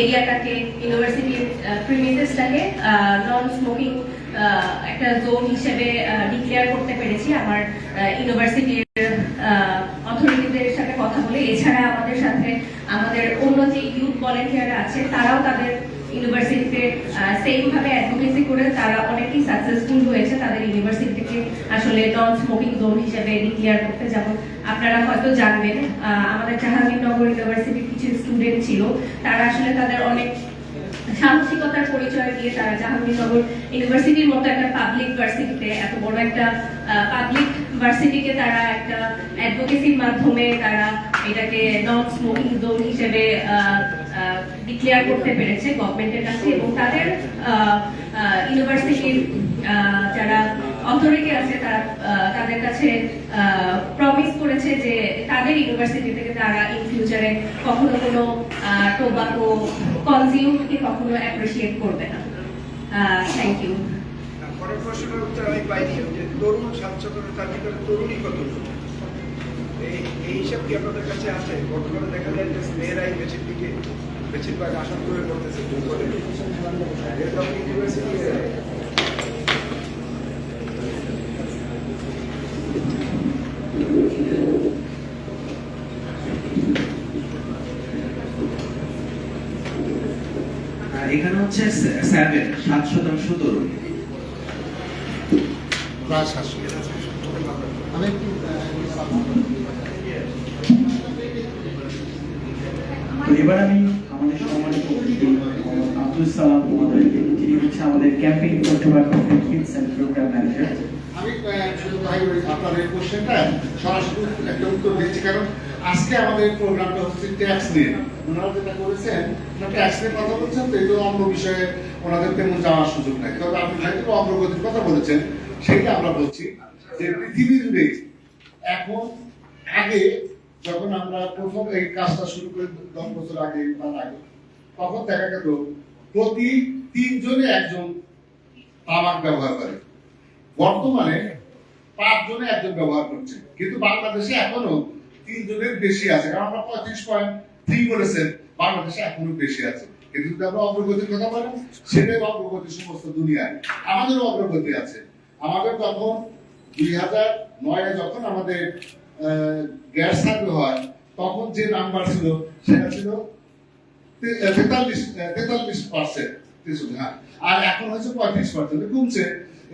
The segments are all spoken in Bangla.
এরিয়াটাকে ইউনিভার্সিটির প্রিমিসেসটাকে নন স্মোকিং একটা জোন হিসেবে ডিক্লেয়ার করতে পেরেছি আমার ইউনিভার্সিটির অথরিটিদের সাথে কথা বলে। এছাড়া আমাদের সাথে আমাদের অন্য যে ইউথ ভলেন্টিয়ার আছে, তারাও তাদের ইউনিভার্সিটিতে সেম ভাবে অ্যাডভোকেসি করে তারা অনেকেই সাকসেসফুল হয়েছে। তাদের ইউনিভার্সিটিকে আসলে নন স্মোকিং জোন হিসেবে ডিক্লেয়ার করতে যেমন আপনারা হয়তো জানবেন আমাদের জাহাঙ্গীরনগর ইউনিভার্সিটির কিছু স্টুডেন্ট ছিল। তারা আসলে তাদের অনেক সাহসিকতার পরিচয় দিয়ে তারা জাহাঙ্গীরনগর ইউনিভার্সিটির মতো একটা পাবলিক ভার্সিটিতে এত বড় একটা পাবলিক ভার্সিটিকে তারা একটা অ্যাডভোকেসির মাধ্যমে তারা এটাকে নন স্মোকিং জোন হিসেবে ডিক্লেয়ার করতে পেরেছে গভর্নমেন্টের কাছে। এবং তাদের ইউনিভার্সিটির যারা অথরিটি আছে তারা তাদের কাছে প্রমিস করেছে যে তাদের ইউনিভার্সিটি থেকে তারা ইন ফিউচারে কখনো কোনো টোবাকো কনজিউমকে কখনো অ্যাপ্রিসিয়েট করবে না। থ্যাংক ইউ পরের প্রশ্নের উত্তর আমি পাইনি, যে তরুণ স্বাচ্ছন্দ্যতার ভিতরে কত? এই হিসাব কি আপনাদের কাছে আছে? বর্তমানে দেখা যায় যে মেয়েরাই বেশির দিকে বেশিরভাগ পড়তেছে দুর্বলে এরকম ইউনিভার্সিটি আর এখানে হচ্ছে সেভেন সাত শতাংশ তরুণ। তো এবার আমি আমাদের সম্মানিত আব্দুল সালাম যিনি হচ্ছে আমাদের campaign tobacco fits and program manager আমি শুধু ভাই আপনার এই কোশ্চেনটা সরাসরি একটা উত্তর দিচ্ছি কারণ আজকে আমাদের প্রোগ্রামটা হচ্ছে ট্যাক্স নিয়ে। ওনারা যেটা করেছেন ট্যাক্স নিয়ে কথা বলছেন, তো এই অন্য বিষয়ে ওনাদের তেমন যাওয়ার সুযোগ নাই। তবে আপনি যেহেতু অগ্রগতির কথা বলেছেন, সেটা আমরা বলছি। যে পৃথিবী জুড়ে এখন আগে যখন আমরা প্রথম এই কাজটা শুরু করি দশ বছর আগে তার আগে, তখন দেখা গেল প্রতি তিনজনে একজন তামাক ব্যবহার করে। বর্তমানে পাঁচ জনে একজন ব্যবহার করছে। কিন্তু বাংলাদেশে এখনও তিন জনের বেশি আছে। কারণ আমরা পঁয়ত্রিশ পয়েন্ট থ্রি বলেছেন, বাংলাদেশে এখনও বেশি আছে। কিন্তু যদি আমরা অগ্রগতির কথা বলেন, সেটাই অগ্রগতি সমস্ত দুনিয়ায়। আমাদেরও অগ্রগতি আছে। আমাদের যখন দুই হাজার নয়ে যখন আমাদের গ্যাস সার্ভে হয়, তখন যে নাম্বার ছিল, সেটা ছিল তেতাল্লিশ তেতাল্লিশ পার্সেন্ট হ্যাঁ আর এখন হচ্ছে পঁয়ত্রিশ পার্সেন্ট কমছে।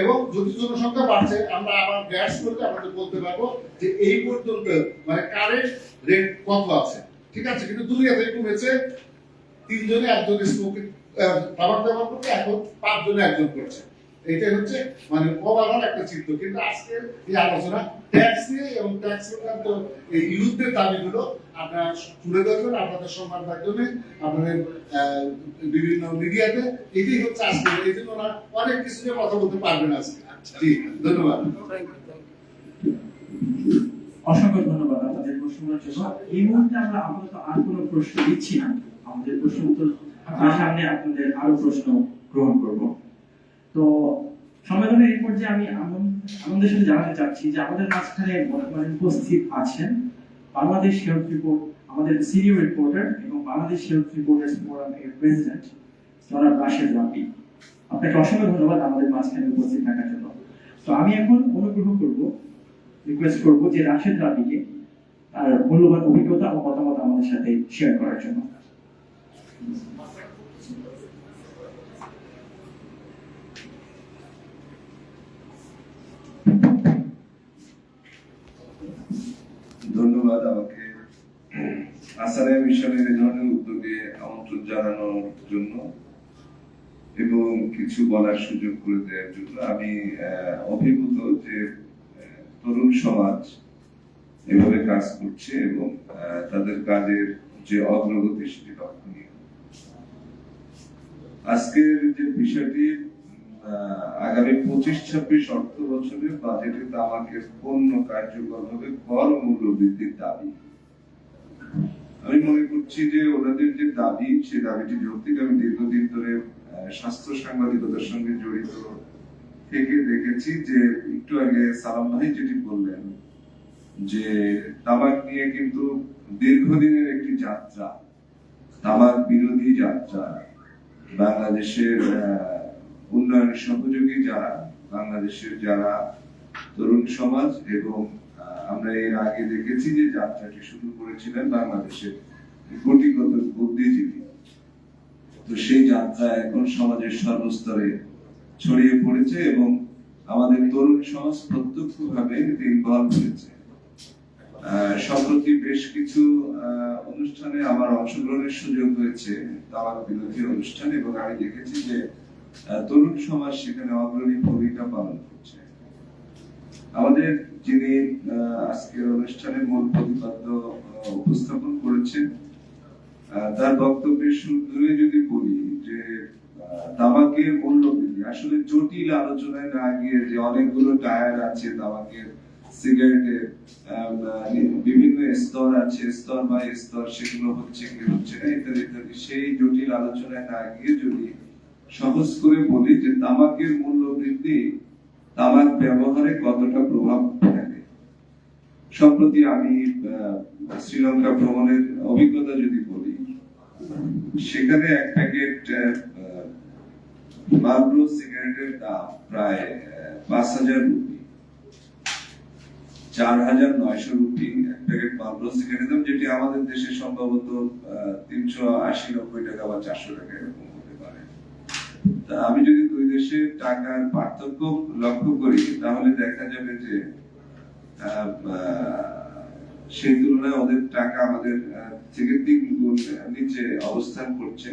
এবং যদি জনসংখ্যা বাড়ছে, আমরা আবার গ্যাস করতে আমাদের বলতে পারব যে এই পর্যন্ত মানে কারেন্ট রেট কত আছে। ঠিক আছে, কিন্তু দুনিয়াতে কমেছে তিনজনে, একজন স্মোকিং তামাক ব্যবহার করতে এখন পাঁচজনে একজন করছে। এইটাই হচ্ছে মানে ওভারঅল একটা চিত্র। কিন্তু আজকের এই আলোচনা ট্যাক্স নিয়ে এবং ট্যাক্স সংক্রান্ত এই ইউথদের দাবিগুলো আপনারা তুলে ধরবেন আপনাদের সংবাদ মাধ্যমে আপনাদের বিভিন্ন মিডিয়াতে। এটাই হচ্ছে আজকে এই জন্য ওরা অনেক কিছু নিয়ে কথা বলতে পারবেন আজকে। জি ধন্যবাদ। অসংখ্য ধন্যবাদ আপনাদের প্রশ্নের জন্য। এই মুহূর্তে আমরা আপাতত আর কোনো প্রশ্ন দিচ্ছি না। আমাদের প্রশ্ন উত্তর সামনে আপনাদের আরও প্রশ্ন গ্রহণ করব। তো সম্মেলনের এই পর্যায়ে আমি আনন্দ- আনন্দের সাথে জানাতে চাচ্ছি যে আমাদের মাঝখানে বর্তমানে উপস্থিত আছেন বাংলাদেশ হেলথ রিপোর্ট আমাদের সিনিয়র রিপোর্টার এবং বাংলাদেশ হেলথ রিপোর্টার্স ফোরাম এর প্রেসিডেন্ট জনাব রাশেদ রাবি আপনাকে অসংখ্য ধন্যবাদ আমাদের মাঝখানে উপস্থিত থাকার জন্য। তো আমি এখন অনুগ্রহ করব রিকোয়েস্ট করব যে রাশেদ রাবিকে তার মূল্যবান অভিজ্ঞতা ও মতামত আমাদের সাথে শেয়ার করার জন্য। মিশনের এই ধরনের উদ্যোগে আমন্ত্রণ জানানোর জন্য এবং কিছু বলার সুযোগ করে দেওয়ার জন্য আমি অভিভূত যে তরুণ সমাজ এভাবে কাজ করছে এবং তাদের কাজের যে অগ্রগতি সেটি লক্ষণীয়। আজকের যে বিষয়টি আগামী পঁচিশ, ছাব্বিশ অর্থ বছরে বাজেটে তামাকের পণ্য কর মূল্য বৃদ্ধির দাবি। আমি মনে করছি যে ওনাদের যে দাবি, সেই দাবিটি যৌক্তিক আমি দীর্ঘদিন ধরে স্বাস্থ্য সাংবাদিকতার সঙ্গে জড়িত থেকে দেখেছি যে, একটু আগে সালাম ভাই যেটি বললেন, যে তামাক নিয়ে কিন্তু দীর্ঘদিনের একটি যাত্রা, তামাক বিরোধী যাত্রা, বাংলাদেশের উন্নয়ন সহযোগী যারা, বাংলাদেশের যারা তরুণ সমাজ এবং আমরা এর আগে দেখেছি যে যাত্রাটি শুরু করেছিলেন বাংলাদেশের কোটিগত বুদ্ধিজীবী। তো সেই যাত্রা এখন সমাজের সর্বস্তরে ছড়িয়ে পড়েছে এবং আমাদের তরুণ সমাজ প্রত্যক্ষভাবে এতে ইনভলভ হয়েছে। সম্প্রতি বেশ কিছু অনুষ্ঠানে আমার অংশগ্রহণের সুযোগ হয়েছে, তামাক বিরোধী অনুষ্ঠান, এবং আমি দেখেছি যে তরুণ সমাজ সেখানে অগ্রণী ভূমিকা পালন করছে। আমাদের যিনি আজকের অনুষ্ঠানের মূল প্রতিপাদ্য উপস্থাপন করেছেন তার বক্তব্যের শুরুতে যদি বলি যে তামাকের মূল্য বৃদ্ধি আসলে জটিল আলোচনায় না গিয়ে যে অনেকগুলো টায়ার আছে তামাকের সিগারেটের আহ, বিভিন্ন স্তর আছে স্তর বা স্তর সেগুলো হচ্ছে কি হচ্ছে না ইত্যাদি ইত্যাদি। সেই জটিল আলোচনায় না গিয়ে যদি সহজ করে বলি যে তামাকের মূল্য বৃদ্ধি তামাক ব্যবহারে কতটা প্রভাব ফেলে? সম্প্রতি আমি শ্রীলঙ্কা ভ্রমণের অভিজ্ঞতা যদি বলি, সেখানে এক প্যাকেট মার্লবো সিগারেটের দাম প্রায় পাঁচ হাজার রুপি। চার হাজার নয়শো রুপি এক প্যাকেট মার্লবো সিগারেটের দাম, যেটি আমাদের দেশে সম্ভবত তিনশো আশি নব্বই টাকা বা চারশো টাকা এরকম। আমি যদি দুই দেশের টাকার পার্থক্য লক্ষ্য করি, তাহলে দেখা যাবে যে সেই তুলনায় ওদের টাকা আমাদের থেকে তিন গুণ নিচে অবস্থান করছে।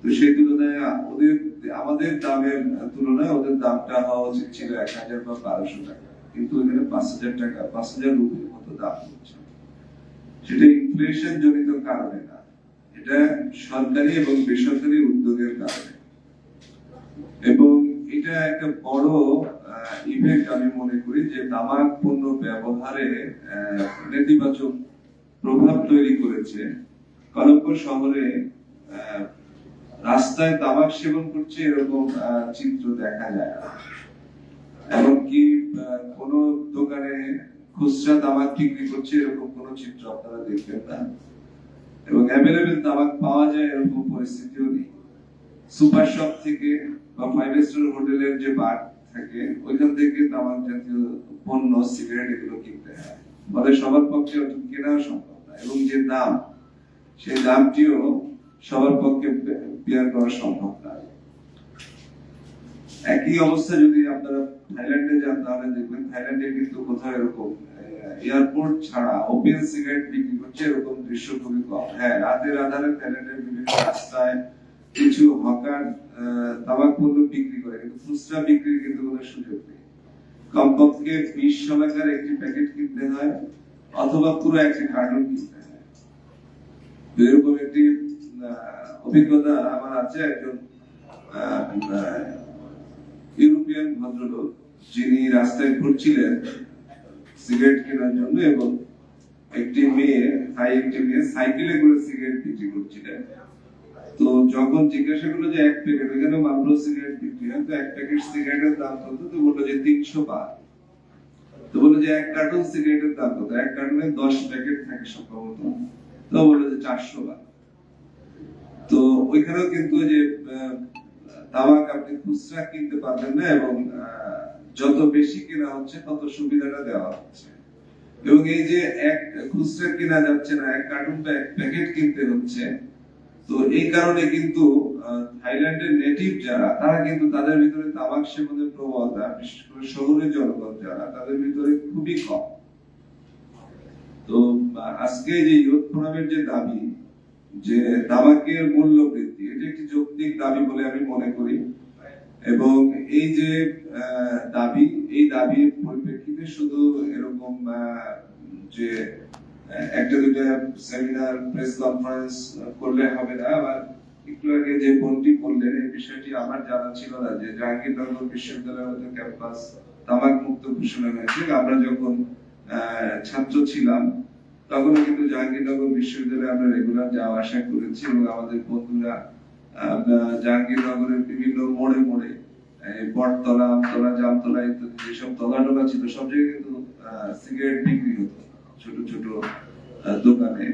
তো সেই তুলনায় ওদের, আমাদের দামের তুলনায় ওদের দামটা হওয়া উচিত ছিল এক হাজার বা বারোশো টাকা। কিন্তু এখানে পাঁচ হাজার টাকা, পাঁচ হাজার রুপির মতো দাম হচ্ছে। সেটা ইনফ্লেশন জনিত কারণে না। এটা সরকারি এবং বেসরকারি উদ্যোগের কারণে। এবং এটা একটা বড় ইভেন্ট আমি মনে করি যে তামাক পণ্য ব্যবহারে নেতিবাচক প্রভাব তৈরি করেছে। কলম্বো শহরে রাস্তায় তামাক সেবন করছে এরকম চিত্র দেখা যায়। এমনকি কোনো দোকানে খুচরা তামাক বিক্রি করছে এরকম কোনো চিত্র আপনারা দেখবেন না। এবং অ্যাভেলেবেল তামাক পাওয়া যায় এরকম পরিস্থিতিও নেই। সুপার শপ থেকে হোটেলের যে বার থাকে, ওইখান থেকে তামাক জাতীয় পণ্য সিগারেট এগুলো কিনতে হয়। ফলে সবার পক্ষে কেনাও সম্ভব না। এবং যে দাম, সেই দামটিও সবার পক্ষে বিয়ার করা সম্ভব না। একই অবস্থা যদি আপনারা থাইল্যান্ডে যান, তাহলে দেখবেন থাইল্যান্ডে কিন্তু কোথাও এরকম এয়ারপোর্ট ছাড়া ওপেন সিগারেট বিক্রি করছে এরকম দৃশ্য খুবই কম। হ্যাঁ রাতের আধারে থাইল্যান্ডের বিভিন্ন রাস্তায় কিছু হকার তামাক পণ্য বিক্রি করে, কিন্তু খুচরা বিক্রির কিন্তু কোনো সুযোগ নেই। কমপক্ষে বিশ শলাকার একটি প্যাকেট কিনতে হয়, অথবা পুরো একটি কার্টুন কিনতে হয়। এরকম একটি অভিজ্ঞতা আমার আছে একজন ইউরোপিয়ান ভদ্রলোক, যিনি রাস্তায় ঘুরছিলেন সিগারেট কেনার জন্য এবং একটি মেয়ে তাই একটি মেয়ে সাইকেলে করে সিগারেট বিক্রি করছিলেন। তো যখন জিজ্ঞাসা করল যে এক প্যাকেট ওইখানে মাত্র সিগারেট বিক্রি? হয় তো এক প্যাকেট সিগারেটের দাম কত? তো বলল যে তিনশো বার। তো বলল যে এক কার্টুন সিগারেটের দাম কত? এক কার্টুনে দশ প্যাকেট থাকে সম্ভবত। তো বলল যে চারশো বার। তো ওইখানেও কিন্তু যে তামাক আপনি খুচরা কিনতে পারবেন না এবং যত বেশি কেনা হচ্ছে তত সুবিধাটা দেওয়া হচ্ছে। এবং এই যে এক খুচরা কেনা যাচ্ছে না, এক কার্টুন বা এক প্যাকেট কিনতে হচ্ছে তো এই কারণে কিন্তু থাইল্যান্ডের নেটিভ যারা, তারা কিন্তু তাদের ভিতরে তামাক সেবনের প্রবণতা বিশেষ করে শহরের জনগণ যারা, তাদের ভিতরে খুবই কম। তো আজকে যে ইউথ ফোরামের যে দাবি, যে তামাকের মূল্য বৃদ্ধি, এটি একটি যৌক্তিক দাবি বলে আমি মনে করি। এবং এই যে দাবি, এই দাবির পরিপ্রেক্ষিতে শুধু এরকম যে একটা দুটা সেমিনার প্রেস কনফারেন্স করলে হবে না। আবার একটু আগে যে বোনটি বললেন, এই বিষয়টি আমার জানা ছিল না যে জাহাঙ্গীরনগর বিশ্ববিদ্যালয়ের ক্যাম্পাস তামাক মুক্ত ঘোষণা হয়েছে আমরা যখন ছাত্র ছিলাম, তখন কিন্তু জাহাঙ্গীরনগর বিশ্ববিদ্যালয়ে আমরা রেগুলার যাওয়া আসা করেছি এবং আমাদের বন্ধুরা জাহাঙ্গীরনগরের বিভিন্ন মোড়ে মোড়ে বটতলা, আমতলা, জামতলা ইত্যাদি যেসব তলাটলা ছিল, সব জায়গায় কিন্তু সিগারেট বিক্রি হতো। ছোট ছোট দোকানে।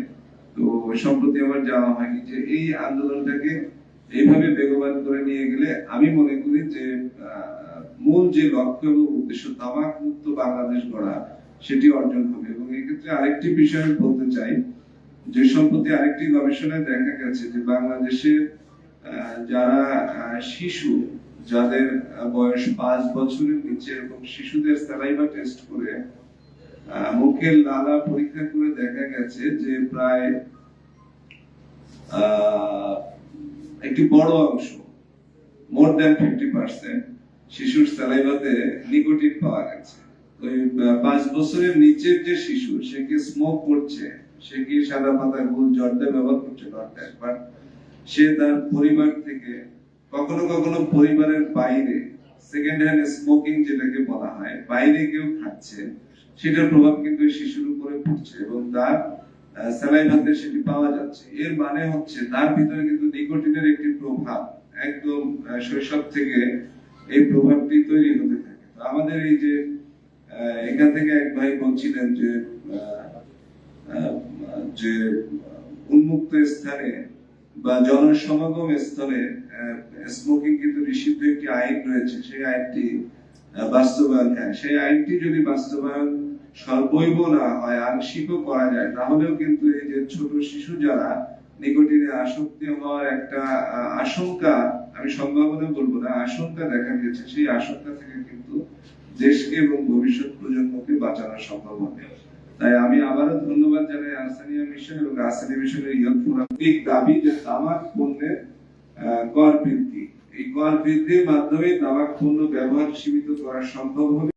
তো সম্প্রতি আমার যাওয়া হয়নি যে এই আন্দোলনটাকে এইভাবে বেগবান করে নিয়ে গেলে আমি মনে করি যে মূল যে লক্ষ্য এবং উদ্দেশ্য তামাক মুক্ত বাংলাদেশ গড়া, সেটি অর্জন হবে। এবং এক্ষেত্রে আরেকটি বিষয় বলতে চাই, যে সম্প্রতি আরেকটি গবেষণায় দেখা গেছে যে বাংলাদেশের যারা শিশু, যাদের বয়স পাঁচ বছরের নিচে এবং শিশুদের স্যালাইভা টেস্ট করে মুখের লালা পরীক্ষা করে দেখা গেছে যে প্রায় একটি বড় অংশ মোর দ্যান ফিফটি পার্সেন্ট শিশুর স্যালাইভাতে নিকোটিন পাওয়া গেছে। আহ, পাঁচ বছরের নিচের যে শিশু সে কি স্মোক করছে? সে কি সাদা পাতা গুল জর্দা ব্যবহার করছে? নট বাট সে তার পরিবার থেকে কখনো কখনো পরিবারের বাইরে সেকেন্ড হ্যান্ড স্মোকিং যেটাকে বলা হয় বাইরে কেউ খাচ্ছে সেটার প্রভাব কিন্তু শিশুর উপরে পড়ছে এবং তার স্যালাইভাতে সেটি পাওয়া যাচ্ছে। এর মানে হচ্ছে তার ভিতরে কিন্তু নিকোটিনের একটি প্রভাব একদম শৈশব থেকে এই প্রভাবটি তৈরি হতে থাকে। তো আমাদের এই যে এখান থেকে এক ভাই বলছিলেন যে যে উন্মুক্ত স্থানে বা জনসমাগম স্থলে স্মোকিং কিন্তু নিষিদ্ধ একটি আইন রয়েছে। সেই আইনটি বাস্তবায়ন হ্যাঁ সেই আইনটি যদি বাস্তবায়ন সর্বৈব না হয় আংশিকও করা যায়। তাহলেও কিন্তু এই যে ছোট শিশু যারা নিকোটিনে আসক্তি হওয়ার একটা আশঙ্কা, আমি সম্ভাবনা বলব না, আশঙ্কা দেখা গেছে, সেই আশঙ্কা থেকে কিন্তু দেশকে এবং ভবিষ্যৎ প্রজন্মকে বাঁচানো সম্ভব হবে। তাই আমি আবারও ধন্যবাদ জানাই আসানিয়া মিশন এবং আসানিয়া মিশনের ইয়ং ফোরাম দাবি যে তামাক পণ্যের কর বৃদ্ধি। এই কর বৃদ্ধির মাধ্যমে তামাক পণ্য ব্যবহার সীমিত করা সম্ভব হবে।